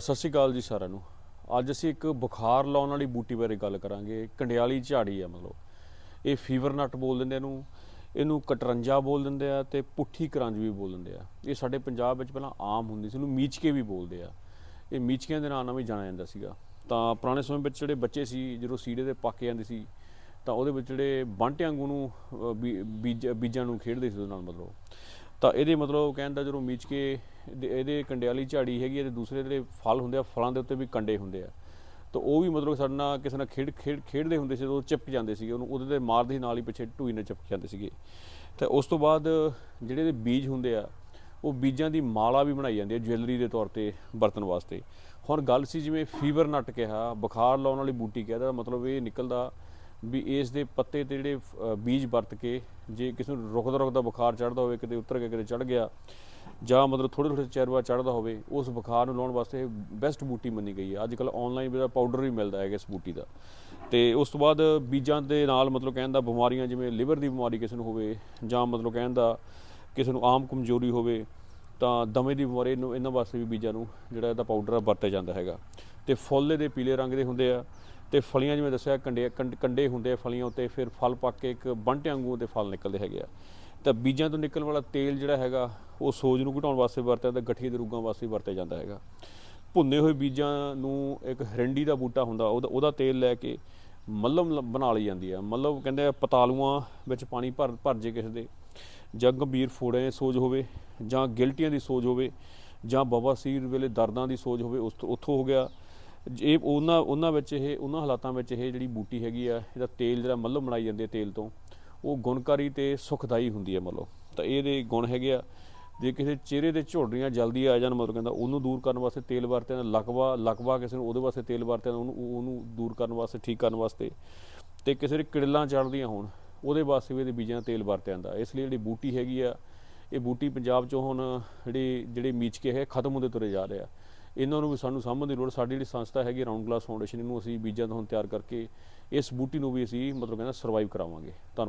ਸਤਿ ਸ਼੍ਰੀ ਅਕਾਲ ਜੀ ਸਾਰਿਆਂ ਨੂੰ। ਅੱਜ ਅਸੀਂ ਇੱਕ ਬੁਖਾਰ ਲਾਉਣ ਵਾਲੀ ਬੂਟੀ ਬਾਰੇ ਗੱਲ ਕਰਾਂਗੇ। ਕੰਡਿਆਲੀ ਝਾੜੀ ਆ ਮਤਲਬ। ਇਹ ਫੀਵਰ ਨਟ ਬੋਲ ਦਿੰਦੇ ਇਹਨੂੰ। ਇਹਨੂੰ ਕਟਰੰਜਾ ਬੋਲ ਦਿੰਦੇ ਆ ਤੇ ਪੁੱਠੀ ਕਰੰਜ ਵੀ ਬੋਲ ਦਿੰਦੇ ਆ। ਇਹ ਸਾਡੇ ਪੰਜਾਬ ਵਿੱਚ ਪਹਿਲਾਂ ਆਮ ਹੁੰਦੀ ਸੀ। ਇਹਨੂੰ ਮੀਚਕੇ ਵੀ ਬੋਲਦੇ ਆ। ਇਹ ਮੀਚਕਿਆਂ ਦੇ ਨਾਂ ਨਾਲ ਵੀ ਜਾਣਿਆ ਜਾਂਦਾ ਸੀਗਾ। ਤਾਂ ਪੁਰਾਣੇ ਸਮੇਂ ਵਿੱਚ ਜਿਹੜੇ ਬੱਚੇ ਸੀ, ਜਦੋਂ ਸੀੜੇ ਦੇ ਪਾਕੇ ਜਾਂਦੇ ਸੀ, ਤਾਂ ਉਹਦੇ ਵਿੱਚ ਜਿਹੜੇ ਬਾਂਟਿਆਂ ਵਾਂਗੂ ਨੂੰ ਬੀ- ਬੀਜ, ਬੀਜਾਂ ਨੂੰ ਖੇਡਦੇ ਸੀ ਉਹਦੇ ਨਾਲ ਮਤਲਬ। ਤਾਂ ਇਹਦੇ ਮਤਲਬ ਕਹਿਣ ਦਾ ਜਦੋਂ ਮੀਚ ਕੇ ਇਹਦੇ- ਇਹਦੇ ਵਾਲੀ ਝਾੜੀ ਹੈਗੀ ਹੈ ਤੇ ਦੂਸਰੇ ਜਿਹੜੇ ਫਲ ਹੁੰਦੇ ਆ, ਫਲਾਂ ਦੇ ਉੱਤੇ ਵੀ ਕੰਡੇ ਹੁੰਦੇ ਆ। ਤਾਂ ਉਹ ਵੀ ਮਤਲਬ ਸਾਡੇ ਨਾਲ ਕਿਸੇ ਨਾਲ ਖੇਡ ਖੇਡ ਖੇਡਦੇ ਹੁੰਦੇ ਸੀ ਤਾਂ ਉਹ ਚਿਪਕ ਜਾਂਦੇ ਸੀਗੇ, ਉਹਨੂੰ ਉਹਦੇ ਤੇ ਮਾਰਦੇ ਹੀ ਨਾਲ ਹੀ ਪਿੱਛੇ ਢੂਈ ਨਾਲ ਚਿਪਕ ਜਾਂਦੇ ਸੀਗੇ। ਤੇ ਉਸ ਤੋਂ ਬਾਅਦ ਜਿਹੜੇ ਇਹਦੇ ਬੀਜ ਹੁੰਦੇ ਆ, ਉਹ ਬੀਜਾਂ ਦੀ ਮਾਲਾ ਵੀ ਬਣਾਈ ਜਾਂਦੀ ਹੈ ਜੁਐਲਰੀ ਦੇ ਤੌਰ ਤੇ ਵਰਤਣ ਵਾਸਤੇ। ਹੁਣ ਗੱਲ ਸੀ ਜਿਵੇਂ ਫੀਵਰ ਨਟ ਕਿਹਾ, ਬੁਖਾਰ ਲਾਉਣ ਵਾਲੀ ਬੂਟੀ ਕਿਹਾ ਦਾ ਮਤਲਬ ਇਹ ਨਿਕਲਦਾ ਵੀ ਇਸ ਦੇ ਪੱਤੇ ਤੇ ਜਿਹੜੇ ਬੀਜ ਵਰਤ ਕੇ ਜੇ ਕਿਸੇ ਨੂੰ ਰੁਕਦਾ ਰੁਕਦਾ ਬੁਖਾਰ ਚੜਦਾ ਹੋਵੇ, ਕਿਤੇ ਉਤਰ ਕੇ ਕਿਤੇ ਚੜ ਗਿਆ, ਜਾਂ ਮਤਲਬ ਥੋੜੇ ਥੋੜੇ ਚਿਰ ਬਾਅਦ ਚੜਦਾ ਹੋਵੇ, ਉਸ ਬੁਖਾਰ ਨੂੰ ਲਾਉਣ ਵਾਸਤੇ ਬੈਸਟ ਬੂਟੀ ਮੰਨੀ ਗਈ ਹੈ। ਅੱਜ ਕੱਲ ਆਨਲਾਈਨ ਵੀ ਪਾਊਡਰ ਵੀ ਮਿਲਦਾ ਹੈਗਾ ਇਸ ਬੂਟੀ ਦਾ। ਤੇ ਉਸ ਤੋਂ ਬਾਅਦ ਬੀਜਾਂ ਦੇ ਨਾਲ ਮਤਲਬ ਕਹਿਣ ਦਾ ਬਿਮਾਰੀਆਂ, ਜਿਵੇਂ ਲਿਵਰ ਦੀ ਬਿਮਾਰੀ ਕਿਸੇ ਨੂੰ ਹੋਵੇ, ਜਾਂ ਮਤਲਬ ਕਹਿਣ ਦਾ ਕਿਸੇ ਨੂੰ ਆਮ ਕਮਜ਼ੋਰੀ ਹੋਵੇ, ਤਾਂ ਦਮੇ ਦੀ ਬਿਮਾਰੀ ਨੂੰ ਇਹਨਾਂ ਵਾਸਤੇ ਵੀ ਬੀਜਾਂ ਨੂੰ ਜਿਹੜਾ ਇਹਦਾ ਪਾਊਡਰ ਆ ਵਰਤਿਆ ਜਾਂਦਾ ਹੈਗਾ। ਤੇ ਫੁੱਲ ਇਹਦੇ ਪੀਲੇ ਰੰਗ ਦੇ ਹੁੰਦੇ ਆ ਤੇ ਫਲੀਆਂ ਜਿਵੇਂ ਦੱਸਿਆ, ਕੰਡੇ, ਕੰਡ- ਕੰਡੇ ਹੁੰਦੇ ਆ ਫਲੀਆਂ ਉੱਤੇ, ਫਿਰ ਫਲ ਪੱਕ ਕੇ ਇੱਕ ਬੰਟੇ ਵਾਂਗੂ ਤੇ ਫਲ ਨਿਕਲਦੇ ਹੈਗੇ ਆ। ਤਾਂ ਬੀਜਾਂ ਤੋਂ ਨਿਕਲਣ ਵਾਲਾ ਤੇਲ ਜਿਹੜਾ ਹੈਗਾ, ਉਹ ਸੋਜ ਨੂੰ ਘਟਾਉਣ ਵਾਸਤੇ ਵਰਤਿਆ ਜਾਂਦਾ, ਗਠੀਏ ਦੇ ਰੋਗਾਂ ਵਾਸਤੇ ਵਰਤਿਆ ਜਾਂਦਾ ਹੈਗਾ। ਭੁੰਨੇ ਹੋਏ ਬੀਜਾਂ ਨੂੰ ਇੱਕ ਹਰੰਡੀ ਦਾ ਬੂਟਾ ਹੁੰਦਾ, ਉਹਦਾ ਉਹਦਾ ਤੇਲ ਲੈ ਕੇ ਮੱਲਮ ਲ- ਬਣਾ ਲਈ ਜਾਂਦੀ ਆ। ਮੱਲਮ ਕਹਿੰਦੇ ਆ ਪਤਾਲੂਆਂ ਵਿੱਚ ਪਾਣੀ ਭਰ ਭਰ ਜੇ ਕਿਸੇ ਦੇ। ਜਾਂ ਗੰਭੀਰ ਫੋੜੇ ਸੋਜ ਹੋਵੇ, ਜਾਂ ਗਿਲਟੀਆਂ ਦੀ ਸੋਜ ਹੋਵੇ, ਜਾਂ ਬਵਾਸੀਰ ਵੇਲੇ ਦਰਦਾਂ ਦੀ ਸੋਜ ਹੋਵੇ, ਉਸ ਤੋਂ, ਉੱਥੋਂ ਹੋ ਗਿਆ। ਇਹ ਉਹਨਾਂ ਉਹਨਾਂ ਵਿੱਚ ਇਹ, ਉਹਨਾਂ ਹਾਲਾਤਾਂ ਵਿੱਚ ਇਹ ਜਿਹੜੀ ਬੂਟੀ ਹੈਗੀ ਆ, ਇਹਦਾ ਤੇਲ ਜਿਹੜਾ ਮੱਲੋ ਬਣਾਈ ਜਾਂਦੀ ਹੈ ਤੇਲ ਤੋਂ, ਉਹ ਗੁਣਕਾਰੀ ਤੇ ਸੁਖਦਾਈ ਹੁੰਦੀ ਹੈ ਮਤਲਬ ਤਾਂ ਇਹਦੇ ਗੁਣ ਹੈਗੇ ਆ, ਜੇ ਕਿਸੇ ਚਿਹਰੇ ਦੇ ਝੁਰੜੀਆਂ ਜਲਦੀ ਆ ਜਾਣ ਮਤਲਬ ਕਹਿੰਦਾ ਉਹਨੂੰ ਦੂਰ ਕਰਨ ਵਾਸਤੇ ਤੇਲ ਵਰਤਿਆ ਜਾਂਦਾ ਲਕਵਾ ਲਕਵਾ ਕਿਸੇ ਨੂੰ ਉਹਦੇ ਵਾਸਤੇ ਤੇਲ ਵਰਤਿਆ ਜਾਂਦਾ, ਉਹਨੂੰ ਉਹਨੂੰ ਦੂਰ ਕਰਨ ਵਾਸਤੇ, ਠੀਕ ਕਰਨ ਵਾਸਤੇ, ਤੇ ਕਿਸੇ ਦੇ ਕਿੜਲਾਂ ਚੜਦੀਆਂ ਹੋਣ, ਉਹਦੇ ਵਾਸਤੇ ਵੀ ਇਹਦੇ ਬੀਜਾਂ ਦਾ ਤੇਲ ਵਰਤਿਆ ਜਾਂਦਾ। ਇਸ ਲਈ ਜਿਹੜੀ ਬੂਟੀ ਹੈਗੀ ਆ, ਇਹ ਬੂਟੀ ਪੰਜਾਬ ਚੋਂ ਹੁਣ ਜਿਹੜੀ, ਜਿਹੜੇ ਮੀਚਕੇ ਹੈ, ਖਤਮ ਹੁੰਦੇ ਤੁਰੇ ਜਾ ਰਹੇ ਆ। ਇਹਨਾਂ ਨੂੰ ਵੀ ਸਾਨੂੰ ਸਾਂਭਣ ਦੀ ਲੋੜ, ਸਾਡੀ ਜਿਹੜੀ ਸੰਸਥਾ ਹੈਗੀ ਰਾਉਂਡ ਗਲਾਸ ਫਾਊਂਡੇਸ਼ਨ ਇਹਨੂੰ ਅਸੀਂ ਬੀਜਾਂ ਤੋਂ ਹੁਣ ਤਿਆਰ ਕਰਕੇ ਇਸ ਬੂਟੀ ਨੂੰ ਵੀ ਅਸੀਂ ਮਤਲਬ ਕਹਿੰਦਾ ਸਰਵਾਈਵ ਕਰਾਵਾਂਗੇ। ਧੰਨਵਾਦ।